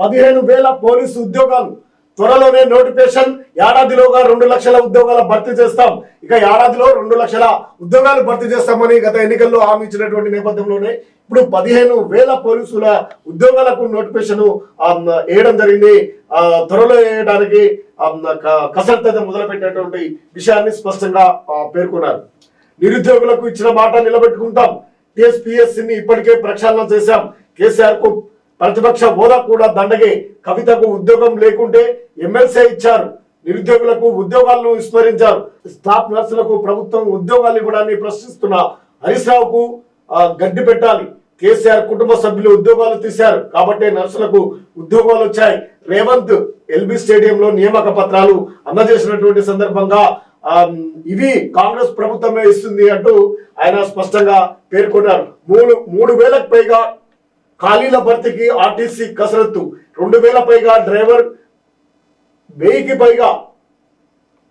పదిహేను వేల పోలీసు ఉద్యోగాలు. త్వరలోనే నోటిఫికేషన్. ఏడాదిలోగా రెండు లక్షల ఉద్యోగాల భర్తీ చేస్తాం. ఇక ఏడాదిలో రెండు లక్షల ఉద్యోగాలు భర్తీ చేస్తామని గత ఎన్నికల్లో హామీ ఇచ్చినటువంటి నేపథ్యంలోనే ఇప్పుడు పదిహేను వేల పోలీసుల ఉద్యోగాలకు నోటిఫికేషన్ వేయడం జరిగింది. ఆ, త్వరలో వేయడానికి ఆ, క- కసరత్తు మొదలుపెట్టినటువంటి విషయాన్ని స్పష్టంగా పేర్కొన్నారు. నిరుద్యోగులకు ఇచ్చిన మాట నిలబెట్టుకుంటాం. టిఎస్పిఎస్సిని ఇప్పటికే ప్రక్షాళన చేశాం. కేసీఆర్కు ప్రతిపక్ష హోదా కూడా దండగే. కవితకు ఉద్యోగం లేకుంటే ఎమ్మెల్సీ ఇచ్చారు. నిరుద్యోగులకు ఉద్యోగాలను విస్మరించారు. స్టాఫ్ నర్సులకు ప్రభుత్వం ఉద్యోగాలు ఇవ్వడాన్ని ప్రశ్నిస్తున్న హరీష్ రావుకు గడ్డి పెట్టాలి. కేసీఆర్ కుటుంబ సభ్యులు ఉద్యోగాలు తీశారు. కాబట్టి నర్సులకు ఉద్యోగాలు వచ్చాయి. రేవంత్ ఎల్బీ స్టేడియంలో నియామక పత్రాలు అందజేసినటువంటి సందర్భంగా ఇవి కాంగ్రెస్ ప్రభుత్వమే ఇస్తుంది అంటూ ఆయన స్పష్టంగా పేర్కొన్నారు. మూడు మూడు వేలకు పైగా ఖాళీల భర్తీకి ఆర్టీసీ కసరత్తు. రెండు వేల పైగా డ్రైవర్ వెయ్యికి పైగా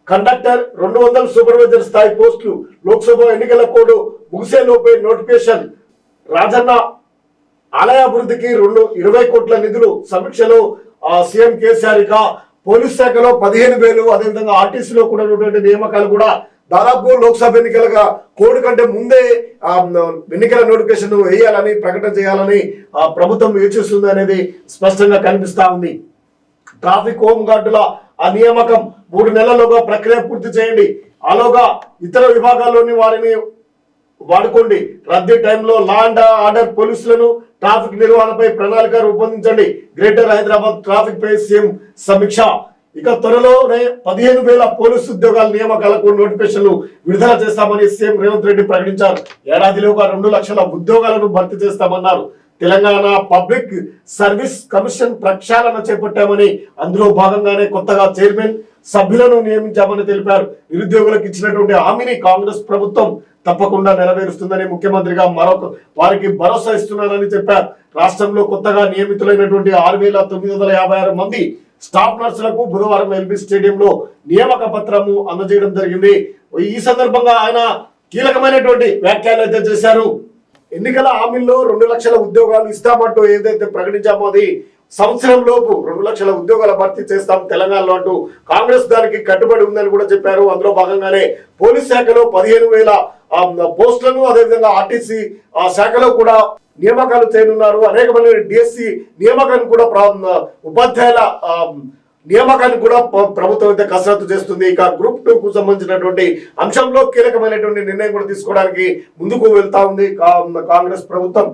కండక్టర్ రెండు వందల సూపర్వైజర్ స్థాయి పోస్టులు. లోక్సభ ఎన్నికల కోడ్ ముగిసేలోపే నోటిఫికేషన్. రాజన్న ఆలయ అభివృద్ధికి రెండు ఇరవై కోట్ల నిధులు. సమీక్షలో ఆ, సీఎం కేసీఆర్ ఇక పోలీస్ శాఖలో పదిహేను వేలు. అదేవిధంగా ఆర్టీసీలో కూడా ఉన్నటువంటి నియామకాలు కూడా దాదాపు లోక్సభ ఎన్నికలుగా కోడ్ కంటే ముందే ఎన్నికల నోటిఫికేషన్ వేయాలని ప్రకటన చేయాలని ఆ, ప్రభుత్వం యోచిస్తుంది అనేది స్పష్టంగా కనిపిస్తా ఉంది. ట్రాఫిక్ హోమ్ గార్డుల ఆ నియామకం మూడు నెలల్లోగా ప్రక్రియ పూర్తి చేయండి. అలోగా ఇతర విభాగాల్లోని వారిని వాడుకోండి. రద్దీ టైంలో లా అండ్ ఆర్డర్ పోలీసులను ట్రాఫిక్ నిర్వహణపై ప్రణాళిక రూపొందించండి. గ్రేటర్ హైదరాబాద్ ట్రాఫిక్ పై సీఎం సమీక్ష. ఇక త్వరలోనే పదిహేను వేల పోలీసు ఉద్యోగాల నియామకాలకు నోటిఫికేషన్లు విడుదల చేస్తామని సీఎం రేవంత్ రెడ్డి ప్రకటించారు. ఏడాదిలోగా రెండు లక్షల ఉద్యోగాలను భర్తీ చేస్తామన్నారు. తెలంగాణ పబ్లిక్ సర్వీస్ కమిషన్ ప్రక్షాళన చేపట్టామని అందులో భాగంగానే కొత్తగా చైర్మన్ సభ్యులను నియమించామని తెలిపారు. నిరుద్యోగులకు ఇచ్చినటువంటి హామీని కాంగ్రెస్ ప్రభుత్వం తప్పకుండా నెరవేరుస్తుందని ముఖ్యమంత్రిగా మరొక వారికి భరోసా ఇస్తున్నారని చెప్పారు. రాష్ట్రంలో కొత్తగా నియమితులైనటువంటి ఆరు వేల తొమ్మిది వందల యాభై ఆరు మంది స్టాఫ్ నర్సులకు బుధవారం ఎల్బీ స్టేడియంలో నియామక పత్రము అందజేయడం జరిగింది. ఈ సందర్భంగా ఆయన కీలకమైనటువంటి వ్యాఖ్యలు అయితే చేశారు. ఎన్నికల హామీల్లో రెండు లక్షల ఉద్యోగాలు ఇస్తామంటూ ఏదైతే ప్రకటించామో అది సంవత్సరం లోపు రెండు లక్షల ఉద్యోగాల భర్తీ చేస్తాం తెలంగాణలో అంటూ కాంగ్రెస్ దానికి కట్టుబడి ఉందని కూడా చెప్పారు. అందులో భాగంగానే పోలీస్ శాఖలో పదిహేను వేల పోస్టులను అదేవిధంగా ఆర్టీసీ ఆ శాఖలో కూడా నియామకాలు చేయనున్నారు. అనేకమైన డిఎస్సి నియామకాన్ని కూడా ఉపాధ్యాయుల నియామకాన్ని కూడా ప్రభుత్వం అయితే కసరత్తు చేస్తుంది. ఇక గ్రూప్ టూ కు సంబంధించినటువంటి అంశంలో కీలకమైనటువంటి నిర్ణయం కూడా తీసుకోవడానికి ముందుకు వెళ్తా ఉంది కాంగ్రెస్ ప్రభుత్వం.